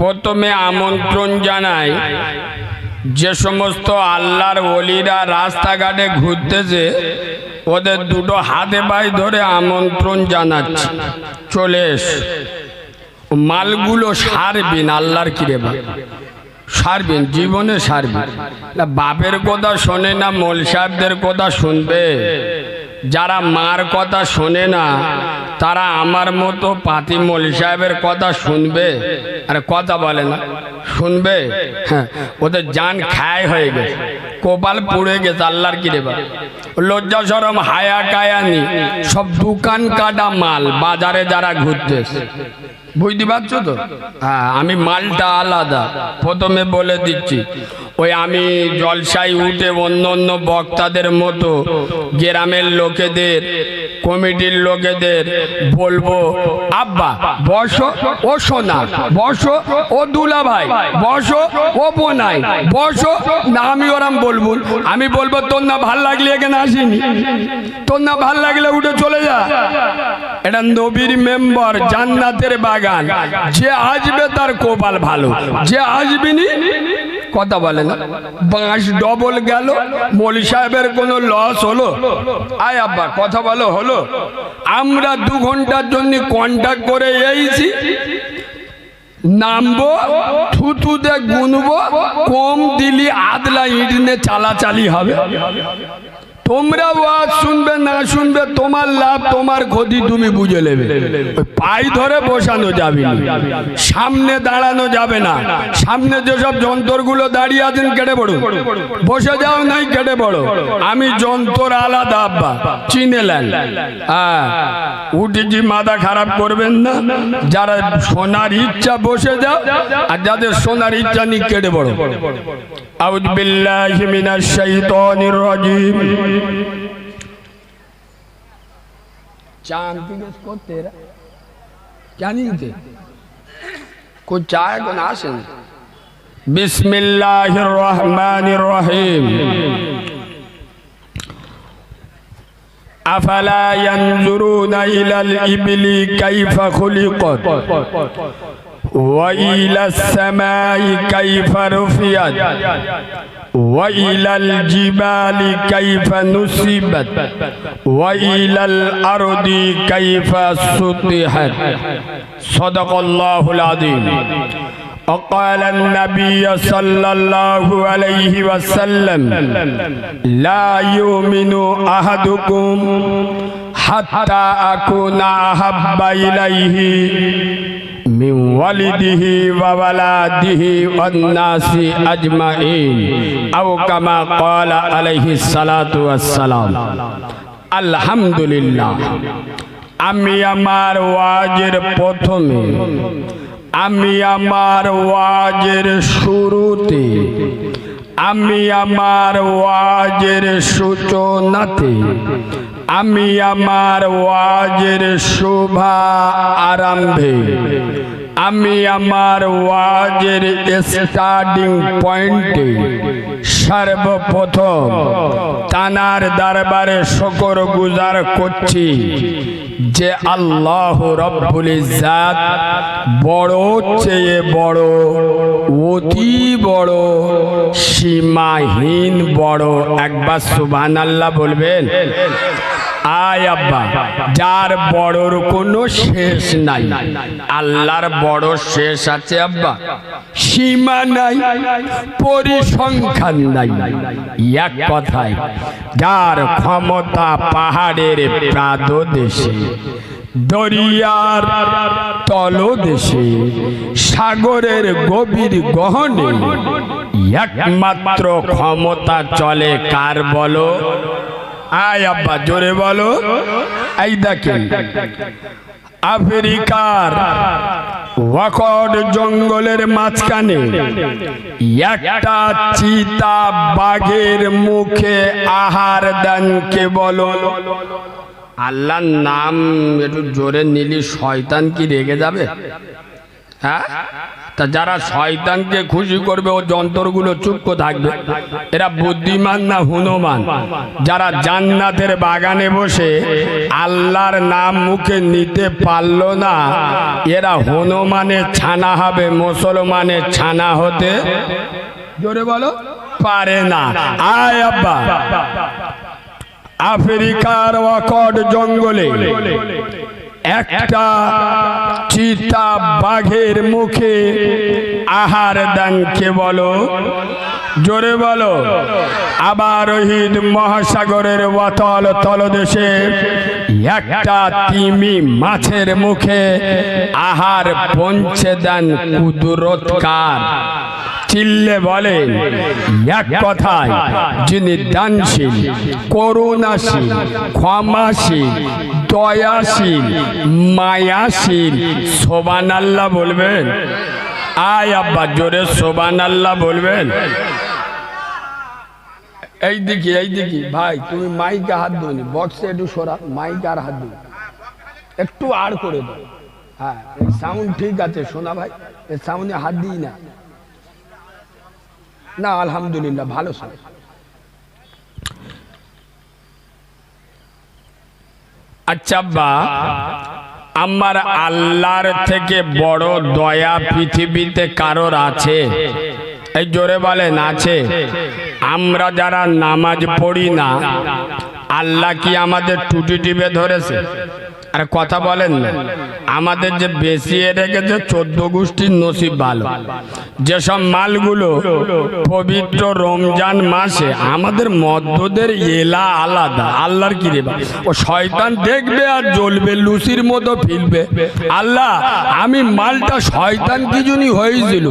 প্রথমে আমন্ত্রণ জানাই যে সমস্ত আল্লাহর অলিরা রাস্তাঘাটে ঘুরতেছে, ওদের দুটো হাতে পায়ে ধরে আমন্ত্রণ জানাচ্ছি। চলে এস। মালগুলো সারবিন, আল্লাহর কিরে বা সারবিন, জীবনে সারবিন। বাপের কথা শোনে না, মোল সাহেবদের কথা শুনবে। যারা মার কথা শোনে না তারা আমার মতো পাতি মোল সাহেবের কথা শুনবে। আর কথা বলে না। শুনবে? হ্যাঁ। ওদের জান খায় হয়ে গেছে। কপাল পুড়ে গেছে আল্লাহর কি রে বা। লজ্জা সরম হায়া কায়ানি সব দোকান কাটা মাল বাজারে যারা ঘুরতেছে বুঝতে পারছ তো? হ্যাঁ আমি মালটা আলাদা। প্রথমে বলে দিচ্ছি ওই আমি জলসাই উঠে অন্য অন্য বক্তাদের মতো গ্রামের লোকেদের, কমিটির লোকেদের বলব, আব্বা, বসো ও সোনা, বসো ও দুলা ভাই বসো ও বোনাই, বসো, না আমি ওরাম বলব, আমি বলব তোর না ভালো লাগলে এখানে আসিনি, তোর না ভালো লাগলে উঠে চলে যা। এটা নবীর মেম্বার জান্নাতের বাগান, যে আসবে তার কপাল ভালো, যে আসবেনি কথা বলে না। বাঁশ ডবল গেল, মলি সাহেবের কোনো লস হলো। আয় আব্বা, কথা বলো, হলো। আমরা দু ঘণ্টার জন্য কন্ট্যাক্ট করে এইছি নামবো থুতুতে গুনবো, কম দিলি আদলা ইট চালাচালি হবে। তোমরা ওয়াজ শুনবে না শুনবে, তোমার লাভ, তোমার ক্ষতি তুমি বুঝে নেবে। পাই ধরে বসানো যাবে না। সামনে দাঁড়ানো যাবে না। সামনে যেসব যন্ত্রগুলো দাঁড়িয়ে আছেন, কেটে পড়ো বসে যাও নাই, কেটে পড়ো। আমি যন্ত্র আলাদা আব্বা চিনেলেন হ্যাঁ উঠেছি, মাথা খারাপ করবেন না। যারা সোনার ইচ্ছা, বসে যাও। আর যাদের সোনার ইচ্ছা নিয়ে কেটে পড়ো। আউজ বিল্লাহি মিনাশ শাইতানির রাজিম। چاند بھی اس کو تیرا کیا نہیں تھے کچھ چاہے گناہ سے بسم اللہ الرحمن الرحیم افلا ينظرون إلى الابل كيف خلقت والى السماء كيف رفعت وإلى الجبال كيف نصبت وإلى الأرض كيف سطحت صدق الله العظيم وقال النبي صلى الله عليه وسلم لا يؤمن أحدكم حتى أكون أحب إليه من والده وولده والناس أجمعين أو كما قال عليه الصلاة والسلام الحمد لله আমি আমার ওয়াজের প্রথমে আমি আমার ওয়াজের শুরুতে আমি আমার ওয়াজের সূচনাতে আমি আমার ওয়াজের শোভা আরম্ভে। আমি আমার ওয়াজের স্টার্টিং পয়েন্টে সর্বপ্রথম তানার দরবারে শকর গুজার করছি যে আল্লাহ রব্বুল ইজ্জাত বড় চেয়ে বড়, অতি বড়, সীমাহীন বড়। একবার সুবহান আল্লাহ বলবেন। আয় আব্বা, যার বড়র কোনো শেষ নাই। আল্লাহর বড় শেষ আছে আব্বা। সীমা নাই, পরিসংখ্যান নাই। এক কথায়, যার ক্ষমতা পাহাড়ের প্রাদদেশে, দরিয়ার তলদেশে, সাগরের গভীর গহনে, একমাত্র ক্ষমতা চলে কার বলো? আয় আব্বা, জোরে বলো। এই দেখেন, আফ্রিকার ওয়াকড জঙ্গলের মাঝখানে একটা চিতা বাঘের মুখে আহার দেন কে বলো? আল্লাহর নাম একটু জোরে নিলি শয়তান কি রেগে যাবে? হ্যাঁ? তা যারা শয়তানকে খুশি করবে, ও যন্ত্রগুলো চুপ থাকবে। এরা বুদ্ধিমান না হনুমান? যারা জান্নাতের বাগানে বসে আল্লাহর নাম মুখে নিতে পারল না, এরা হনুমানের ছানা হবে মুসলমানের ছানা হতে জোরে বলো, পারে না। আয় আব্বা। আফ্রিকার ওয়াকড জঙ্গলে একটা চিতা বাঘের মুখে আহার দান কে বলো? জোরে বলো। আবার রোহিত মহাসাগরের অতল তলদেশে একটা তিমি মাছের মুখে আহার পৌঁছে দেন কুদরতকার। চিল্লে বলেন এক কথায়, যিনি দানশীল, করুণাশীল, ক্ষমাশীল, দয়াশীল, মায়াশীল, সোবান আল্লাহ বলবেন। আয় আব্বা, জোরে সোবান আল্লাহ বলবেন। এই দিকে এই দিকে ভাই, তুমি মাইকে হাত বক্সে একটু সরা মাইকে আর হাত একটু আর করে দাও। হ্যাঁ সাউন্ড ঠিক আছে শোনা ভাই সাউন্ডে হাত দিই না। না, আলহামদুলিল্লাহ, ভালো আচ্ছা বা, আমার আল্লাহর থেকে বড় দয়া পৃথিবীতে কারোর আছে? এই জোরে বলেন, আছে। আমরা যারা নামাজ পড়ি না, আল্লাহ কি আমাদের টুটি টিপে ধরেছে? আর কথা বলেন আমাদের যে বেশি রেখেছে, চোদ্দ গোষ্ঠীর নসিব ভালো। যেসব মালগুলো পবিত্র রমজান মাসে আমাদের মদ্যদের এলা আলাদা। আল্লাহর কি রে ও শয়তান দেখবে আর জ্বলবে লুসির মতো ফিরবে। আল্লাহ, আমি মালটা শয়তান কি জন্য হয়েছিল?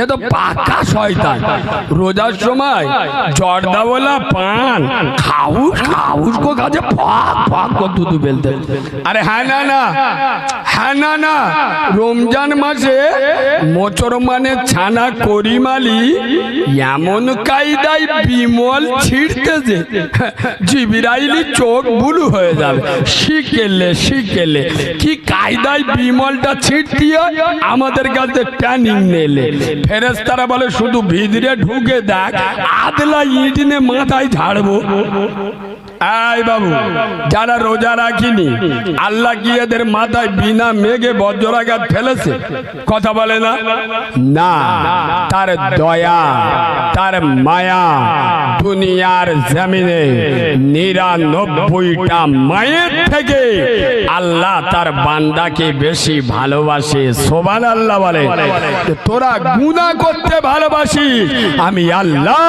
এ তো পাকা শয়তান। রোজার সময় জর্দাওয়ালা পান, খাউস খাউস কো কাজে ফাক ফাক কো দুধু বেলতে। আরে হ্যাঁ না না। হ্যাঁ না না। রমজান মাসে মোচরমানে ছানা করিমালি এমন কায়দায় বিমল ছিড়তেছে জিবিরাইলি চোখ বুলু হয়ে যাবে। শিখেলে শিখেলে, কি কায়দায় বিমলটা ছিটতিয়ে আমাদের কাছে ট্যানিং নেলে ফেরেস্তারা বলে, শুধু ভিতরে ঢুকে দেখ, আদলা ইটনে মাথায় ঝাড়বো। আয় বাবু, যারা রোজা রাখিনি, আল্লাহ কি এদের মাথায় বিনা মেঘে বজ্রাঘাত ফেলেছে? কথা বলে না? না, তার দয়া, তার মায়া দুনিয়ার জমিনে নিরানব্বইটা মায়ের থেকে আল্লাহ তার বান্দাকে বেশি ভালোবাসে। সোবান আল্লাহ বলে তোরা গুণা করতে ভালোবাসিস, আমি আল্লাহ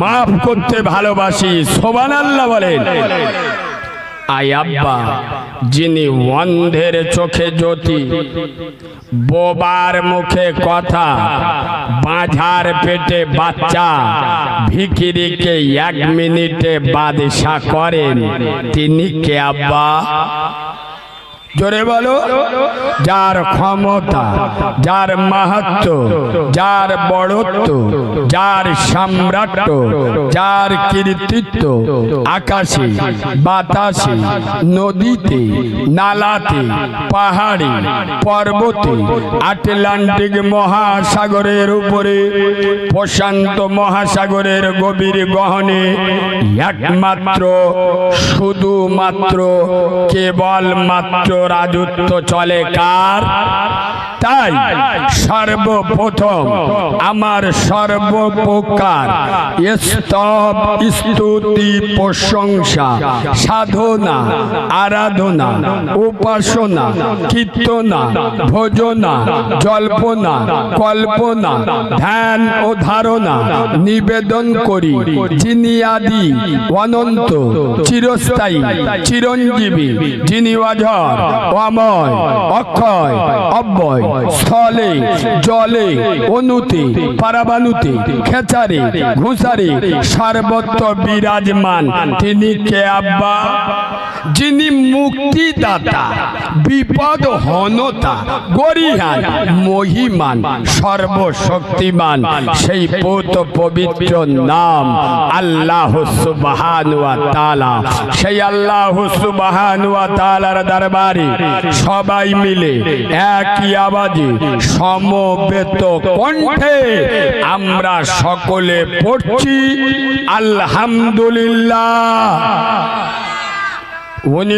মাফ করতে ভালোবাসি। সোবান আল্লাহ বলেন। আই আব্বা, যিনি অন্ধের চোখে জ্যোতি, বোবার মুখে কথা, বাঁঝার পেটে বাচ্চা ভিকিরিকে এক মিনিটে বাদশা করেন, তিনি কে আব্বা? জোরে বলো, যার ক্ষমতা, যার মাহাত্ম, যার বড়ত্ব, যার সম্রাট্য যার কীর্তিত্ব আকাশে, বাতাসে, নদীতে, নালাতে, পাহাড়ে, পর্বতে, আটলান্টিক মহাসাগরের উপরে, প্রশান্ত মহাসাগরের গভীর গহনে, একমাত্র, শুধুমাত্র কেবল মাত্র রাজত্ব চলে কার? তাই সর্বপ্রথম আমার সর্বপ্রকার স্তব, স্তুতি, প্রশংসা, সাধনা, আরাধনা, উপাসনা, কীর্তনা, ভোজনা, জল্পনা, কল্পনা, ধ্যান ও ধারণা, নিবেদন করি। যিনি আদি, অনন্ত, চিরস্থায়ী, চিরঞ্জীবী, যিনি অঝর অময় অক্ষয়, অব্যয় স্থলে জলে অনুতে পারাবানুতে খেচারে ঘুষারে সর্বত্র বিরাজমান। তিনি কে আব্বা? যিনি মুক্তিদাতা বিপদ হনতা গরিহান মহিমান সর্বশক্তিমান। সেই পৌত পবিত্র নাম আল্লাহ সুবহান তাআলা। সেই আল্লাহ সুবহান ওয়া তাআলার দরবারে সবাই মিলে একই একই আওয়াজে সমবেত কণ্ঠে আমরা সকলে পড়ছি আলহামদুলিল্লাহ। উনি